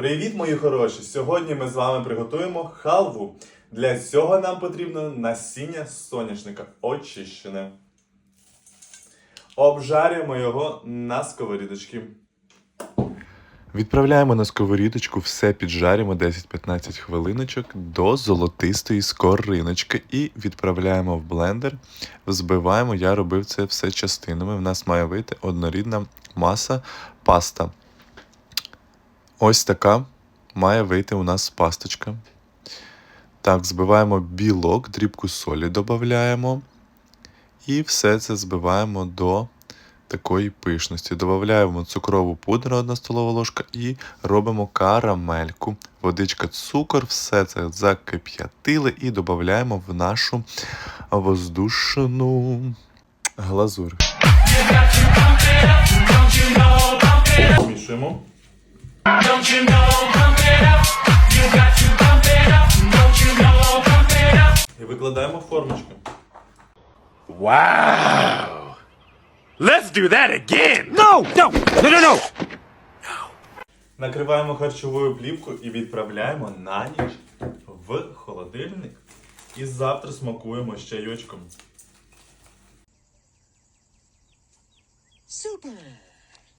Привіт, мої хороші! Сьогодні ми з вами приготуємо халву. Для цього нам потрібно насіння соняшника очищене. Обжарюємо його на сковорідочці. Відправляємо на сковорідочку, все піджарюємо 10-15 хвилиночок до золотистої скориночки і відправляємо в блендер. Взбиваємо, я робив це все частинами. В нас має вийти однорідна маса паста. Ось така має вийти у нас пасточка. Так, збиваємо білок, дрібку солі додаємо. І все це збиваємо до такої пишності. Додаємо цукрову пудру 1 столова ложка і робимо карамельку. Водичка, цукор, все це закип'ятили і додаємо в нашу воздушну глазур. І викладаємо формочку. Wow. Let's do that again. No, no, no, no, no. Накриваємо харчовою плівкою і відправляємо на ніч в холодильник. І завтра смакуємо з чайочком. Super!